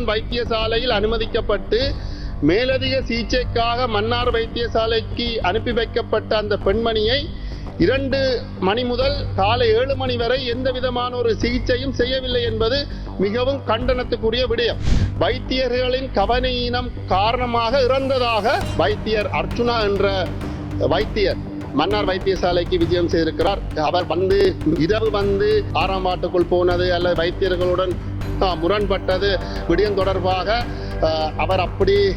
முருங்கன் வைத்தியசாலையில் அனுமதிக்கப்பட்டு மேலதிக சிகிச்சைக்காக மன்னார் வைத்தியசாலைக்கு அனுப்பி வைக்கப்பட்ட அந்த பெண்மணியை இரண்டு மணி முதல் காலை ஏழு மணி வரை எந்த விதமான ஒரு சிகிச்சையும் செய்யவில்லை என்பது மிகவும் கண்டனத்துக்குரிய விடயம். வைத்தியர்களின் கவனையினம் காரணமாக இறந்ததாக வைத்தியர் அர்ச்சுனா என்ற வைத்தியர் மன்னார் வைத்தியசாலைக்கு விஜயம் செய்திருக்கிறார். அவர் வந்து இரவு வந்து ஆறாம் வாட்டுக்குள் போனது அல்லது வைத்தியர்களுடன் முரண்பட்டது விடயம் தொடர்பாக அவர் அப்படி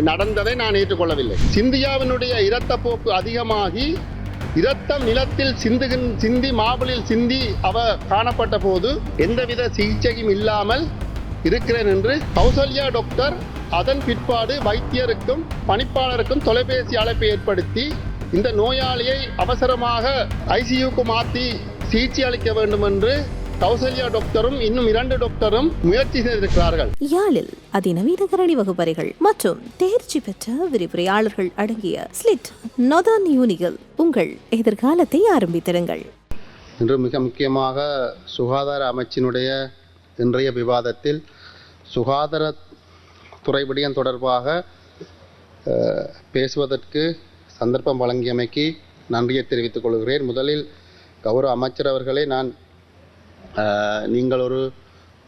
நடந்ததை நான் ஏற்றுக்கொள்ளவில்லை. சிந்தியாவினுடைய இரத்தப்போக்கு அதிகமாகி இரத்தம் நிலத்தில் சிந்துகின் சிந்தி மாபலில் சிந்தி அவர் காணப்பட்ட போது எந்தவித சிகிச்சையும் இல்லாமல் இருக்கிறேன் என்று கௌசல்யா டாக்டர் அதன் பிற்பாடு வைத்தியருக்கும் பணிப்பாளருக்கும் தொலைபேசி அழைப்பை ஏற்படுத்தி இந்த நோயாளியை அவசரமாக ஐசியூக்கு மாற்றி சிகிச்சை அளிக்க வேண்டும் என்று கௌசல்யா டாக்டரும் இன்னும் இரண்டு டாக்டரும் முயற்சி செய்திருக்கிறார்கள். யாழில் அதிநவீன கரணி வகுப்பறைகள் மற்றும் தேர்ச்சி பெற்ற விரிவுரையாளர்கள் அடங்கிய ஸ்லிட் நொதான் யூனிகள் உங்கள் எதிர்காலத்தை ஆரம்பித்திடுங்கள் இன்று மிக முக்கியமாக சுகாதார அமைச்சினுடைய இன்றைய விவாதத்தில் சுகாதார துறை விடயம் தொடர்பாக பேசுவதற்கு சந்தர்ப்பம் வழங்கியமைக்கு நன்றியை தெரிவித்துக் கொள்கிறேன். முதலில் கௌரவ அமைச்சர் அவர்களே நான் நீங்கள் ஒரு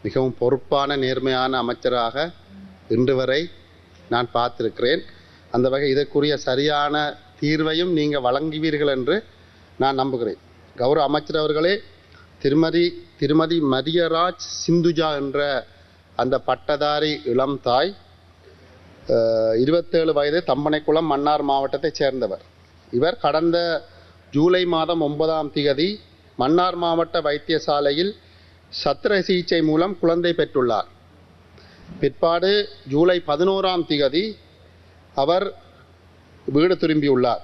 மிகவும் பொறுப்பான நேர்மையான அமைச்சராக இன்று வரை நான் பார்த்திருக்கிறேன். அந்த வகை இதற்குரிய சரியான தீர்வையும் நீங்கள் வழங்குவீர்கள் என்று நான் நம்புகிறேன். கௌரவ அமைச்சர் அவர்களே திருமதி திருமதி மரியராஜ் சிந்துஜா என்ற அந்த பட்டதாரி இளம் தாய் இருபத்தேழு வயது தம்பனைக்குளம் மன்னார் மாவட்டத்தைச் சேர்ந்தவர். இவர் கடந்த ஜூலை மாதம் ஒன்பதாம் திகதி மன்னார் மாவட்ட வைத்தியசாலையில் சத்திர சிகிச்சை மூலம் குழந்தை பெற்றுள்ளார். பிற்பாடு ஜூலை பதினோராம் திகதி அவர் வீடு திரும்பியுள்ளார்.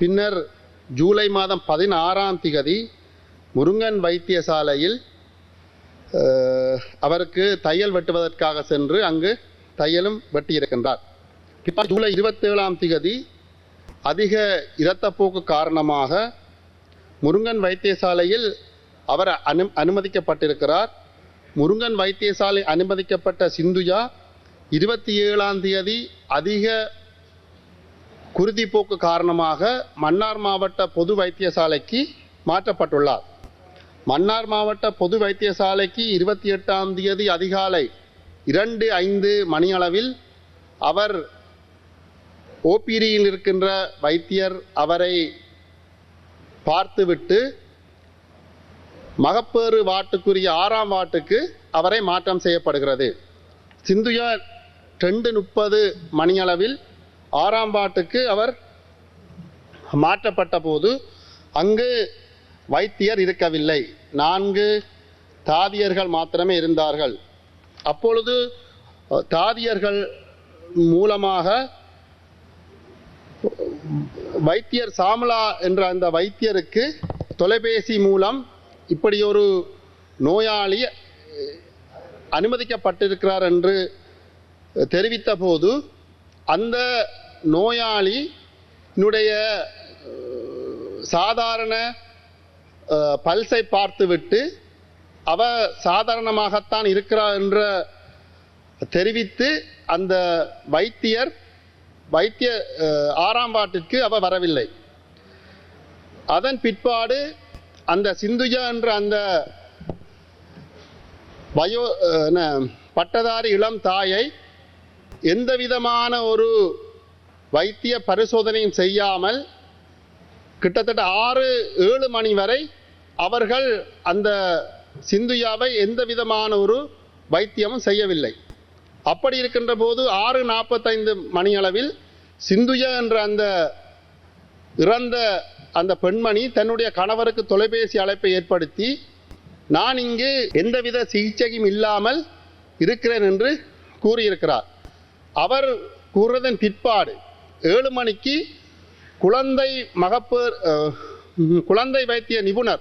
பின்னர் ஜூலை மாதம் பதினாறாம் திகதி முருங்கன் வைத்தியசாலையில் அவருக்கு தையல் வெட்டுவதற்காக சென்று அங்கு தையலும் வெட்டியிருக்கின்றார். பிற்பாடு ஜூலை இருபத்தேழாம் திகதி அதிக இரத்தப்போக்கு காரணமாக முருங்கன் வைத்தியசாலையில் அவர் அனு அனுமதிக்கப்பட்டிருக்கிறார். முருங்கன் வைத்தியசாலை அனுமதிக்கப்பட்ட சிந்துஜா இருபத்தி ஏழாம் தேதி அதிக குருதிப்போக்கு காரணமாக மன்னார் மாவட்ட பொது வைத்தியசாலைக்கு மாற்றப்பட்டுள்ளார். மன்னார் மாவட்ட பொது வைத்தியசாலைக்கு இருபத்தி எட்டாம் தேதி அதிகாலை இரண்டு ஐந்து மணியளவில் அவர் ஓபிடியில் இருக்கின்ற வைத்தியர் அவரை பார்த்துவிட்டு மகப்பேறு வாட்டுக்குரிய ஆறாம் வாட்டுக்கு அவரை மாற்றம் செய்யப்படுகிறது. சிந்துயா ரெண்டு முப்பது மணியளவில் ஆறாம் வாட்டுக்கு அவர் மாற்றப்பட்ட போது அங்கு வைத்தியர் இருக்கவில்லை. நான்கு தாதியர்கள் மாத்திரமே இருந்தார்கள். அப்பொழுது தாதியர்கள் மூலமாக வைத்தியர் சாமலா என்ற அந்த வைத்தியருக்கு தொலைபேசி மூலம் இப்படி ஒரு நோயாளி அனுமதிக்கப்பட்டிருக்கிறார் என்று தெரிவித்த போது அந்த நோயாளியினுடைய சாதாரண பல்ஸை பார்த்துவிட்டு அவ சாதாரணமாகத்தான் இருக்கிறார் என்ற தெரிவித்து அந்த வைத்தியர் வைத்திய ஆறாம் பாட்டிற்கு அவ வரவில்லை. அதன் பிற்பாடு அந்த சிந்துஜா என்ற அந்த வயோ என்ன, பட்டதாரி இளம் தாயை எந்த விதமான ஒரு வைத்திய பரிசோதனையும் செய்யாமல் கிட்டத்தட்ட ஆறு ஏழு மணி வரை அவர்கள் அந்த சிந்துயாவை எந்த விதமான ஒரு வைத்தியமும் செய்யவில்லை. அப்படி இருக்கின்ற போது ஆறு நாற்பத்தைந்து மணியளவில் சிந்துயா என்ற அந்த இறந்த அந்த பெண்மணி தன்னுடைய கணவருக்கு தொலைபேசி அழைப்பை ஏற்படுத்தி நான் இங்கு எந்தவித சிகிச்சையும் இல்லாமல் இருக்கிறேன் என்று கூறியிருக்கிறார். அவர் கூறுவதன் பிற்பாடு ஏழு மணிக்கு குழந்தை மகப்பேர் குழந்தை வைத்திய நிபுணர்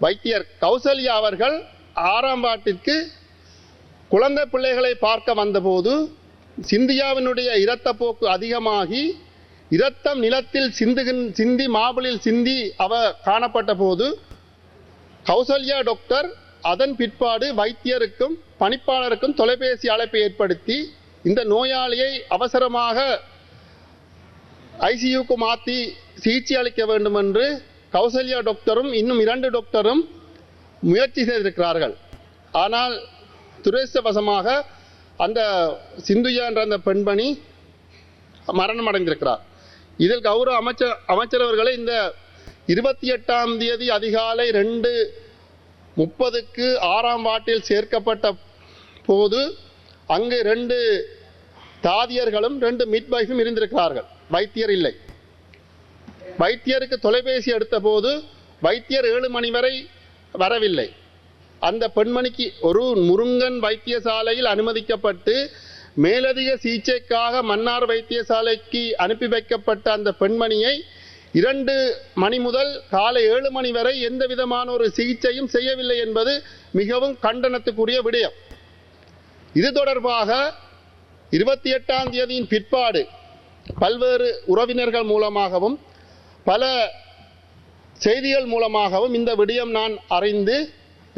வைத்தியர் கௌசல்யா அவர்கள் ஆறாம் பாட்டிற்கு குழந்தை பிள்ளைகளை பார்க்க வந்தபோது சிந்தியாவினுடைய இரத்தப்போக்கு அதிகமாகி இரத்தம் நிலத்தில் சிந்துகின் சிந்தி மாபிளில் சிந்தி அவ காணப்பட்ட போது கௌசல்யா டாக்டர் அதன் பிற்பாடு வைத்தியருக்கும் பணிப்பாளருக்கும் தொலைபேசி அழைப்பை ஏற்படுத்தி இந்த நோயாளியை அவசரமாக ஐசியூக்கு மாற்றி சிகிச்சை அளிக்க வேண்டும் என்று கௌசல்யா டாக்டரும் இன்னும் இரண்டு டாக்டரும் முயற்சி செய்திருக்கிறார்கள். ஆனால் துரேசவசமாக அந்த சிந்துயா என்ற அந்த பெண்மணி மரணம் அடைந்திருக்கிறார் இதில் கௌரவ அமைச்சர் அமைச்சரவர்களை இந்த இருபத்தி எட்டாம் தேதி அதிகாலை ரெண்டு முப்பதுக்கு ஆறாம் வாட்டில் சேர்க்கப்பட்ட போது அங்கு ரெண்டு தாதியர்களும் ரெண்டு மிட்வைஃபும் இருந்திருக்கிறார்கள். வைத்தியர் இல்லை. வைத்தியருக்கு தொலைபேசி எடுத்த போது வைத்தியர் ஏழு மணி வரை வரவில்லை. அந்த பெண்மணிக்கு ஒரு முருங்கன் வைத்தியசாலையில் அனுமதிக்கப்பட்டு மேலதிக சிகிச்சைக்காக மன்னார் வைத்தியசாலைக்கு அனுப்பி வைக்கப்பட்ட அந்த பெண்மணியை இரண்டு மணி முதல் காலை ஏழு மணி வரை எந்த விதமான ஒரு சிகிச்சையும் செய்யவில்லை என்பது மிகவும் கண்டனத்துக்குரிய விடயம். இது தொடர்பாக இருபத்தி எட்டாம் தேதியின் பிற்பாடு பல்வேறு உறவினர்கள் மூலமாகவும் பல செய்திகள் மூலமாகவும் இந்த விடயம் நான் அறிந்து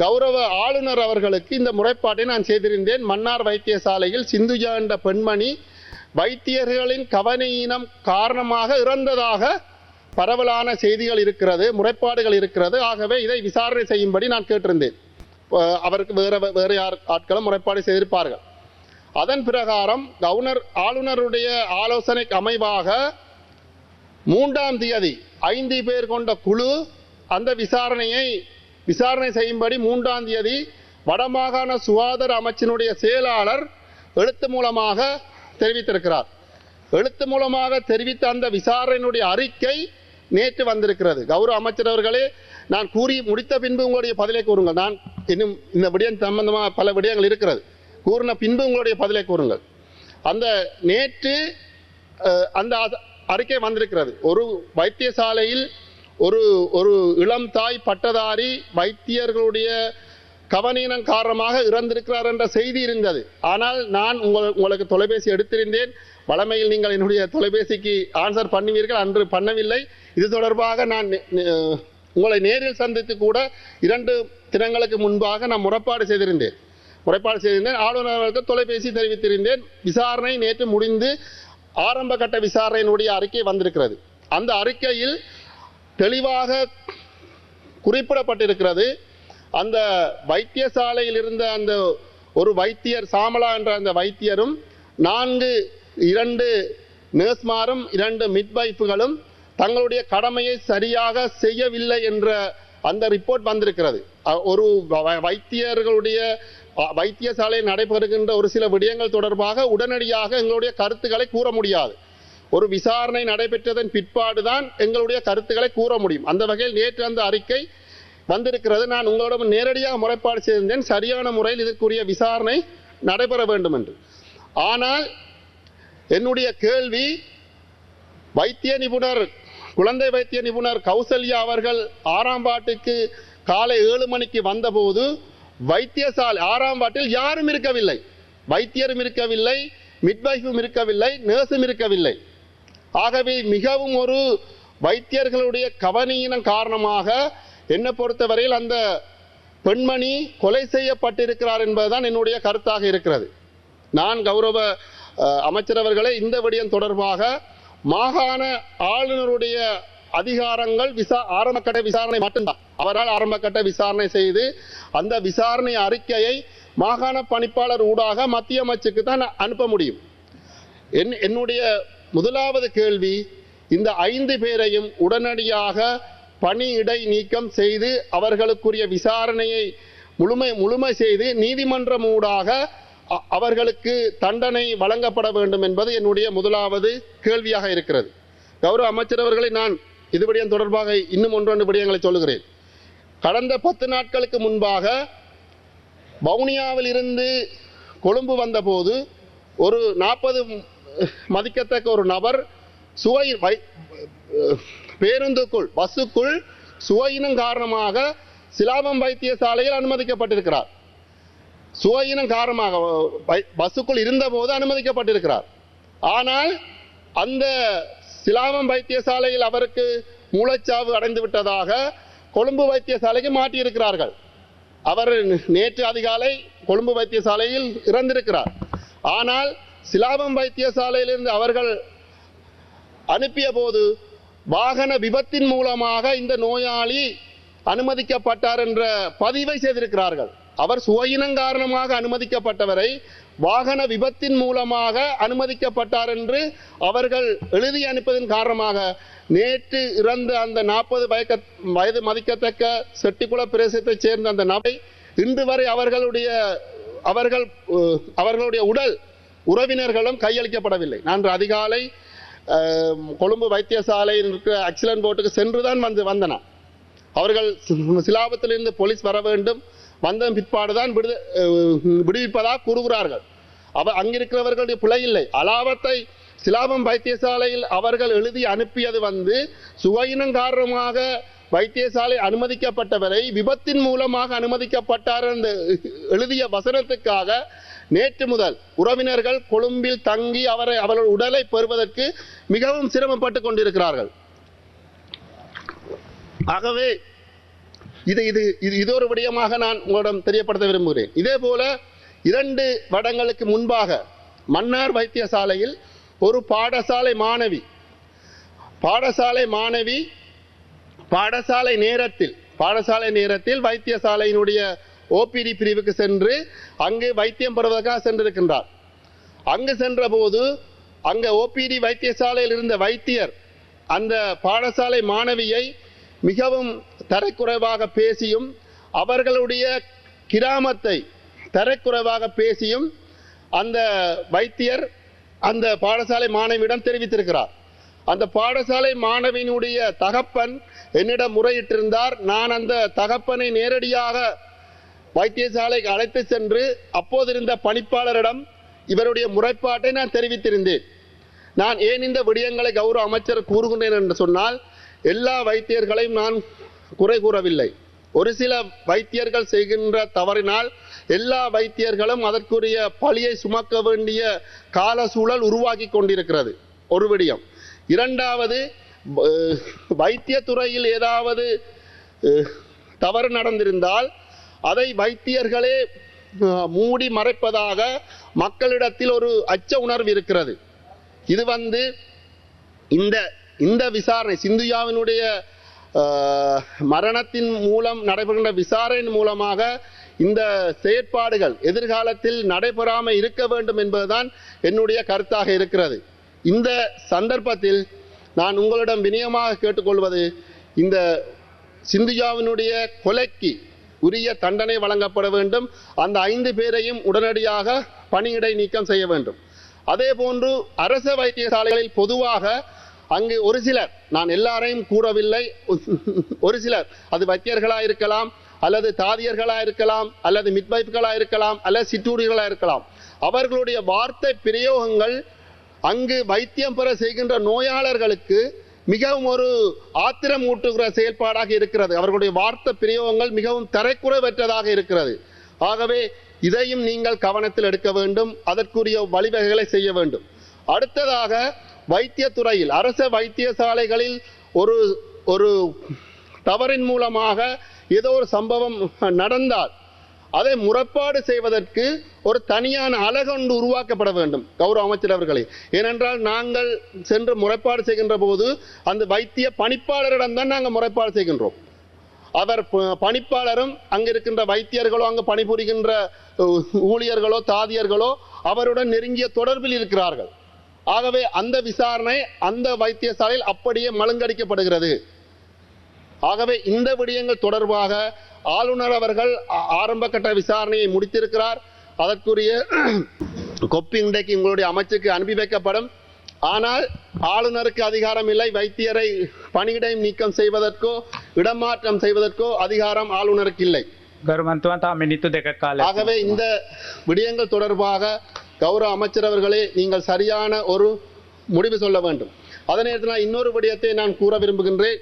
கௌரவ ஆளுநர் அவர்களுக்கு இந்த முறைப்பாட்டை நான் செய்திருந்தேன். மன்னார் வைத்தியசாலையில் சிந்துஜா என்ற பெண்மணி வைத்தியர்களின் கவனையினம் காரணமாக இறந்ததாக பரவலான செய்திகள் இருக்கிறது முறைப்பாடுகள் இருக்கிறது. ஆகவே இதை விசாரணை செய்யும்படி நான் கேட்டிருந்தேன். அவருக்கு வேற வேறு யார் ஆட்களும் முறைப்பாடு செய்திருப்பார்கள். அதன் பிரகாரம் கவர்னர் ஆளுநருடைய ஆலோசனைக்கு அமைவாக மூன்றாம் தேதி ஐந்து பேர் கொண்ட குழு அந்த விசாரணையை விசாரணை செய்யும்படி மூன்றாம் தேதி வடமாகாண சுகாதார அமைச்சினுடைய செயலாளர் எழுத்து மூலமாக தெரிவித்திருக்கிறார். எழுத்து மூலமாக தெரிவித்த அந்த விசாரணையினுடைய அறிக்கை நேற்று வந்திருக்கிறது. கௌரவ அமைச்சர் அவர்களே நான் கூறி முடித்த பின்பு உங்களுடைய பதிலை கூறுங்கள். நான் இன்னும் இந்த விடயம் சம்பந்தமாக பல விடயங்கள் இருக்கிறது. கூறின பின்பு உங்களுடைய பதிலை கூறுங்கள். அந்த நேற்று அந்த அறிக்கை வந்திருக்கிறது. ஒரு வைத்தியசாலையில் ஒரு ஒரு இளம் தாய் பட்டதாரி வைத்தியர்களுடைய கவனீனம் காரணமாக இறந்திருக்கிறார் என்ற செய்தி இருந்தது. ஆனால் நான் உங்கள் உங்களுக்கு தொலைபேசி எடுத்திருந்தேன். வளமையில் நீங்கள் என்னுடைய தொலைபேசிக்கு ஆன்சர் பண்ணுவீர்கள். அன்று பண்ணவில்லை. இது தொடர்பாக நான் உங்களை நேரில் சந்தித்து கூட இரண்டு தினங்களுக்கு முன்பாக நான் முறைப்பாடு செய்திருந்தேன். முறைப்பாடு செய்திருந்தேன். ஆளுநர்களுக்கு தொலைபேசி தெரிவித்திருந்தேன். விசாரணை நேற்று முடிந்து ஆரம்ப கட்ட விசாரணையினுடைய அறிக்கை வந்திருக்கிறது. அந்த அறிக்கையில் தெளிவாக குறிப்பிடப்பட்டிருக்கிறது. அந்த வைத்தியசாலையில் இருந்த அந்த ஒரு வைத்தியர் சாமலா என்ற அந்த வைத்தியரும் நான்கு இரண்டு நர்ஸ்மாரும் இரண்டு மிட்வைஃப்களும் தங்களுடைய கடமையை சரியாக செய்யவில்லை என்ற அந்த ரிப்போர்ட் வந்திருக்கிறது. ஒரு வ- வைத்தியர்களுடைய வைத்தியசாலையில் நடைபெறுகின்ற ஒரு சில விடயங்கள் தொடர்பாக உடனடியாக எங்களுடைய கருத்துக்களை கூற முடியாது. ஒரு விசாரணை நடைபெற்றதன் பிற்பாடுதான் எங்களுடைய கருத்துக்களை கூற முடியும். அந்த வகையில் நேற்று அந்த அறிக்கை வந்திருக்கிறது. நான் உங்களிடம் நேரடியாக முறைப்பாடு செய்திருந்தேன். சரியான முறையில் இதற்குரிய விசாரணை நடைபெற வேண்டும் என்று ஆனால் என்னுடைய கேள்வி வைத்திய நிபுணர் குழந்தை வைத்திய நிபுணர் கௌசல்யா அவர்கள் ஆறாம் பாட்டுக்கு காலை ஏழு மணிக்கு வந்தபோது வைத்தியசாலை ஆறாம் பாட்டில் யாரும் இருக்கவில்லை. வைத்தியரும் இருக்கவில்லை மிட்வைஃபும் இருக்கவில்லை நர்ஸும் இருக்கவில்லை. ஆகவே மிகவும் ஒரு வைத்தியர்களுடைய கவனியினம் காரணமாக என்னை பொறுத்தவரையில் அந்த பெண்மணி கொலை செய்யப்பட்டிருக்கிறார் என்பதுதான் என்னுடைய கருத்தாக இருக்கிறது. நான் கௌரவ அமைச்சரவர்களை இந்த விடயம் தொடர்பாக மாகாண ஆளுநருடைய அதிகாரங்கள் விசா ஆரம்பக்கட்ட விசாரணை மட்டும்தான். அவரால் ஆரம்பக்கட்ட விசாரணை செய்து அந்த விசாரணை அறிக்கையை மாகாண பணிப்பாளர் ஊடாக மத்திய அமைச்சுக்கு தான் அனுப்ப முடியும். என் என்னுடைய முதலாவது கேள்வி இந்த ஐந்து பேரையும் உடனடியாக பணி இடை நீக்கம் செய்து அவர்களுக்குரிய விசாரணையை முழுமை முழுமை செய்து நீதிமன்றம் ஊடாக அ- அவர்களுக்கு தண்டனை வழங்கப்பட வேண்டும் என்பது என்னுடைய முதலாவது கேள்வியாக இருக்கிறது. கௌரவ அமைச்சர் அவர்களை நான் இதுபடியும் தொடர்பாக இன்னும் ஒன்றொன்று விடயங்களை சொல்லுகிறேன். கடந்த பத்து நாட்களுக்கு முன்பாக வவுனியாவில் இருந்து கொழும்பு வந்தபோது ஒரு நாற்பது மதிக்கத்தக்க ஒரு நபர் சுவை வை பேருந்துக்குள் பஸ்ஸுக்குள் சுவையினம் காரணமாக சிலாபம் வைத்தியசாலையில் அனுமதிக்கப்பட்டிருக்கிறார். சுவையினம் காரணமாக வை- பஸ்ஸுக்குள் இருந்தபோது அனுமதிக்கப்பட்டிருக்கிறார். ஆனால் அந்த சிலாமம் வைத்தியசாலையில் அவருக்கு மூளைச்சாவு அடைந்து விட்டதாக கொழும்பு வைத்தியசாலைக்கு மாற்றியிருக்கிறார்கள். அவர் நேற்று அதிகாலை கொழும்பு வைத்தியசாலையில் இறந்திருக்கிறார். ஆனால் சிலாபம் வைத்தியசாலையிலிருந்து அவர்கள் அனுப்பிய போது வாகன விபத்தின் மூலமாக இந்த நோயாளி அனுமதிக்கப்பட்டார் என்ற பதிவை செய்திருக்கிறார்கள். அவர் சுவையினம் காரணமாக அனுமதிக்கப்பட்டவரை வாகன விபத்தின் மூலமாக அனுமதிக்கப்பட்டார் என்று அவர்கள் எழுதி அனுப்பதன் காரணமாக நேற்று இறந்த அந்த நாற்பது வயக்க வயது மதிக்கத்தக்க செட்டிக்குள பிரதேசத்தைச் சேர்ந்த அந்த நபை இன்று வரை அவர்களுடைய அவர்கள் அவர்களுடைய உடல் உறவினர்களும் கையளிக்கப்படவில்லை. நான் அதிகாலை கொழும்பு வைத்தியசாலையில் இருக்கிற ஆக்சிடென்ட் போட்டுக்கு சென்றுதான் வந்து வந்தன. அவர்கள் சிலாபத்திலிருந்து போலீஸ் வர வேண்டும். வந்த பிற்பாடுதான் விடு விடுவிப்பதாக கூறுகிறார்கள். அவ அங்கிருக்கிறவர்களுடைய பிழை இல்லை. அலாபத்தை சிலாபம் வைத்தியசாலையில் அவர்கள் எழுதி அனுப்பியது வந்து சுவையினம் காரணமாக வைத்தியசாலை அனுமதிக்கப்பட்டவரை விபத்தின் மூலமாக அனுமதிக்கப்பட்டார் என்று எழுதிய வசனத்துக்காக நேற்று முதல் உறவினர்கள் கொழும்பில் தங்கி அவரை அவர்கள் உடலை பெறுவதற்கு மிகவும் சிரமப்பட்டு கொண்டிருக்கிறார்கள். ஆகவே இது இது இது இது ஒரு விடயமாக நான் உங்களிடம் தெரியப்படுத்த விரும்புகிறேன். இதே போல இரண்டு வருடங்களுக்கு முன்பாக மன்னார் வைத்தியசாலையில் ஒரு பாடசாலை மாணவி பாடசாலை மாணவி பாடசாலை நேரத்தில் பாடசாலை நேரத்தில் வைத்தியசாலையினுடைய ஓபிடி பிரிவுக்கு சென்று அங்கு வைத்தியம் பெறுவதற்காக சென்றிருக்கின்றார். அங்கு சென்றபோது அங்கே ஓபிடி வைத்தியசாலையில் இருந்த வைத்தியர் அந்த பாடசாலை மாணவியை மிகவும் தரக்குறைவாக பேசியும் அவர்களுடைய கிராமத்தை தரக்குறைவாக பேசியும் அந்த வைத்தியர் அந்த பாடசாலை மாணவியிடம் தெரிவித்திருக்கிறார். அந்த பாடசாலை மாணவியினுடைய தகப்பன் என்னிடம் முறையிட்டிருந்தார். நான் அந்த தகப்பனை நேரடியாக வைத்தியசாலைக்கு அழைத்து சென்று அப்போதிருந்த பணிப்பாளரிடம் இவருடைய முறைப்பாட்டை நான் தெரிவித்திருந்தேன். நான் ஏன் இந்த விடயங்களை கௌரவ அமைச்சர் கூறுகின்றேன் என்று சொன்னால் எல்லா வைத்தியர்களையும் நான் குறை கூறவில்லை. ஒரு சில வைத்தியர்கள் செய்கின்ற தவறினால் எல்லா வைத்தியர்களும் அதற்குரிய பழியை சுமக்க வேண்டிய கால சூழல் உருவாக்கி கொண்டிருக்கிறது. ஒரு விடயம். இரண்டாவது அஹ், வைத்தியத்துறையில் ஏதாவது தவறு நடந்திருந்தால் அதை வைத்தியர்களே மூடி மறைப்பதாக மக்களிடத்தில் ஒரு அச்ச உணர்வு இருக்கிறது. இது வந்து இந்த இந்த விசாரணை சிந்தியாவினுடைய மரணத்தின் மூலம் நடைபெறுகின்ற விசாரணையின் மூலமாக இந்த செயற்பாடுகள் எதிர்காலத்தில் நடைபெறாமல் இருக்க வேண்டும் என்பதுதான் என்னுடைய கருத்தாக இருக்கிறது. இந்த சந்தர்ப்பத்தில் நான் உங்களிடம் வினயமாக கேட்டுக்கொள்வது இந்த சிந்துஜாவினுடைய கொலைக்கு உரிய தண்டனை வழங்கப்பட வேண்டும். அந்த ஐந்து பேரையும் உடனடியாக பணியிடை நீக்கம் செய்ய வேண்டும். அதே போன்று அரச வைத்தியசாலைகளில் பொதுவாக அங்கு ஒரு சிலர் நான் எல்லாரையும் கூறவில்லை ஒரு சிலர் அது வைத்தியர்களாக இருக்கலாம் அல்லது தாதியர்களாக இருக்கலாம் அல்லது மிட்வைஃப்களா இருக்கலாம் அல்லது சிற்றூரிகளா இருக்கலாம். அவர்களுடைய வார்த்தை பிரயோகங்கள் அங்கு வைத்தியம் பெற செய்கின்ற நோயாளர்களுக்கு மிகவும் ஒரு ஆத்திரம் ஊட்டுகிற செயல்பாடாக இருக்கிறது. அவர்களுடைய வார்த்தை பிரயோகங்கள் மிகவும் தரைக்குறைவற்றதாக இருக்கிறது. ஆகவே இதையும் நீங்கள் கவனத்தில் எடுக்க வேண்டும். அதற்குரிய வழிவகைகளை செய்ய வேண்டும். அடுத்ததாக வைத்தியத்துறையில் அரச வைத்தியசாலைகளில் ஒரு ஒரு தவறின் மூலமாக ஏதோ ஒரு சம்பவம் நடந்தால் அதை முறைப்பாடு செய்வதற்கு ஒரு தனியான அழகொண்டு உருவாக்கப்பட வேண்டும் கௌரவ அமைச்சர் அவர்களே. ஏனென்றால் நாங்கள் சென்று முறைப்பாடு செய்கின்ற போது அந்த வைத்திய பணிப்பாளரிடம் தான் நாங்கள் முறைப்பாடு செய்கின்றோம். அவர் ப- பணிப்பாளரும் அங்கே இருக்கின்ற வைத்தியர்களோ அங்கு பணிபுரிகின்ற ஊழியர்களோ தாதியர்களோ அவருடன் நெருங்கிய தொடர்பில் இருக்கிறார்கள். ஆகவே அந்த விசாரணை அந்த வைத்தியசாலையில் அப்படியே மழுங்கடிக்கப்படுகிறது. ஆகவே இந்த விடயங்கள் தொடர்பாக ஆளுநர் அவர்கள் ஆரம்ப கட்ட விசாரணையை முடித்திருக்கிறார். அதற்குரிய கொப்பி இன்றைக்கு உங்களுடைய அமைச்சுக்கு அனுப்பி வைக்கப்படும். ஆனால் ஆளுநருக்கு அதிகாரம் இல்லை. வைத்தியரை பணியிடை நீக்கம் செய்வதற்கோ இடமாற்றம் செய்வதற்கோ அதிகாரம் ஆளுநருக்கு இல்லை. ஆகவே இந்த விடயங்கள் தொடர்பாக கௌரவ அமைச்சர் அவர்களே நீங்கள் சரியான ஒரு முடிவு சொல்ல வேண்டும். அதே நேரத்தில் இன்னொரு விடயத்தை நான் கூற விரும்புகின்றேன்.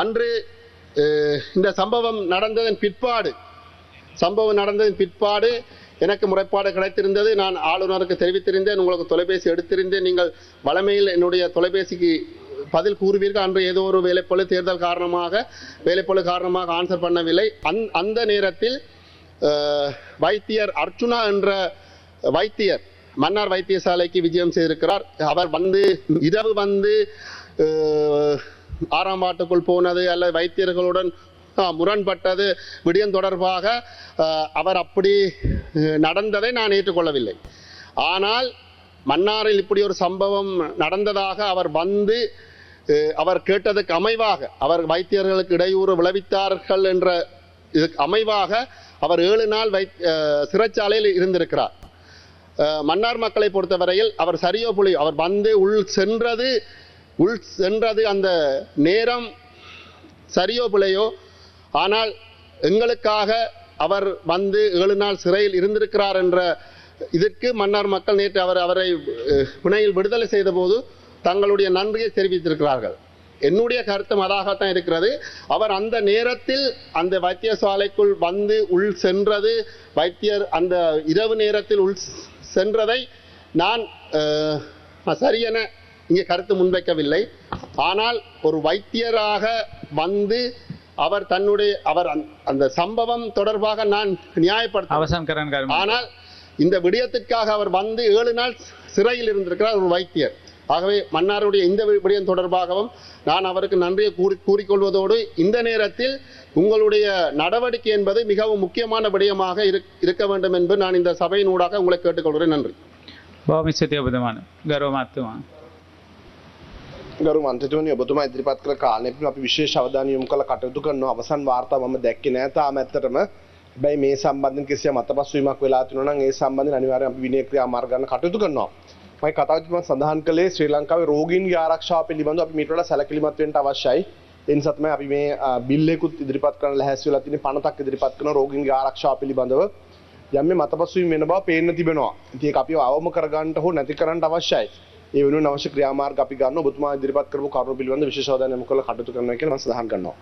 அன்று இந்த சம்பவம் நடந்ததன் பிற்பாடு சம்பவம் நடந்ததன் பிற்பாடு எனக்கு முறைப்பாடு கிடைத்திருந்தது. நான் ஆளுநருக்கு தெரிவித்திருந்தேன் உங்களுக்கு தொலைபேசி எடுத்திருந்தேன். நீங்கள் வளமையில் என்னுடைய தொலைபேசிக்கு பதில் கூறுவீர்கள். அன்று ஏதோ ஒரு வேலைப்பொழு தேர்தல் காரணமாக வேலைப்பொழு காரணமாக ஆன்சர் பண்ணவில்லை. அந் அந்த நேரத்தில் வைத்தியர் அர்ச்சுனா என்ற வைத்தியர் மன்னார் வைத்தியசாலைக்கு விஜயம் செய்திருக்கிறார். அவர் வந்து இரவு வந்து ஆறாம் ஆட்டுக்குள் போனது அல்லது வைத்தியர்களுடன் முரண்பட்டது. விடயம் தொடர்பாக அவர் அப்படி நடந்ததை நான் ஏற்றுக்கொள்ளவில்லை. ஆனால் மன்னாரில் இப்படி ஒரு சம்பவம் நடந்ததாக அவர் வந்து அவர் கேட்டதுக்கு அமைவாக அவர் வைத்தியர்களுக்கு இடையூறு விளைவித்தார்கள் என்ற இதுக்கு அமைவாக அவர் ஏழு நாள் வை சிறைச்சாலையில் இருந்திருக்கிறார். அஹ், மன்னார் மக்களை பொறுத்தவரையில் அவர் சரியோ புலி அவர் வந்து உள் சென்றது உள் சென்றது அந்த நேரம் சரியோ பிழையோ ஆனால் எங்களுக்காக அவர் வந்து ஏழு நாள் சிறையில் இருந்திருக்கிறார் என்ற இதற்கு மன்னார் மக்கள் நேற்று அவர் அவரை பிணையில் விடுதலை செய்தபோது தங்களுடைய நன்றியை தெரிவித்திருக்கிறார்கள். என்னுடைய கருத்தும் அதாகத்தான் இருக்கிறது. அவர் அந்த நேரத்தில் அந்த வைத்தியசாலைக்குள் வந்து உள் சென்றது வைத்தியர் அந்த இரவு நேரத்தில் உள் சென்றதை நான் சரியென இங்கே கருத்து முன்வைக்கவில்லை. ஆனால் ஒரு வைத்தியராக வந்து அவர் தன்னுடைய அவர் அந்த சம்பவம் தொடர்பாக நான் நியாயப்படுத்த ஆனால் இந்த விடயத்திற்காக அவர் வந்து ஏழு நாள் சிறையில் இருந்திருக்கிறார் ஒரு வைத்தியர். ஆகவே மன்னாருடைய இந்த விடயம் தொடர்பாகவும் நான் அவருக்கு நன்றியை கூறி கூறிக்கொள்வதோடு இந்த நேரத்தில் உங்களுடைய நடவடிக்கை என்பது மிகவும் முக்கியமான விடயமாக இருக்க வேண்டும் என்று நான் இந்த சபையின் ஊடாக உங்களை கேட்டுக்கொள்கிறேன். நன்றி. பாமிசத்தியபுதமான கர்வமாத்துவான் ගරු මන්ත්‍රතුමනි ඔබතුමා ඉදිරිපත් කළ කාලෙපි අපි විශේෂ අවධානය යොමු කළ කටයුතු කරනවා. අවසන් වාර්තා මම දැක්කේ නෑ. තාම ඇත්තටම හැබැයි මේ සම්බන්ධයෙන් කිසියම් අතපසුවීමක් වෙලා තියෙනවා නම් ඒ සම්බන්ධයෙන් අනිවාර්යයෙන් අපි විනය ක්‍රියා මාර්ග ගන්න කටයුතු කරනවා. මම කතාවේදී මම සඳහන් කළේ ශ්‍රී ලංකාවේ රෝගීන්ගේ ආරක්ෂාව පිළිබඳව අපි මීට වඩා සැලකිලිමත් වෙන්න අවශ්‍යයි. ඒ නිසා තමයි අපි මේ අ, බිල් එකකුත් ඉදිරිපත් කරන්න ලැහැස්ති වෙලා තියෙන්නේ පනතක් ඉදිරිපත් කරන රෝගීන්ගේ ආරක්ෂාව පිළිබඳව. යම් මේ මතපසුවීම් වෙන බව පේන්න තිබෙනවා. ඉතින් ඒක අපිව අවම කරගන්න හෝ නැති කරන්න අවශ්‍යයි. ඒ වෙනුවෙන් අවශ්‍ය ක්‍රියාමාර්ග අපි ගන්න ඔබතුමා ඉදිරිපත් කරපු කරුණු පිළිබඳව විශේෂ අවධානය යොමු කරලා කටයුතු කරනවා කියලා මම සඳහන් කරනවා.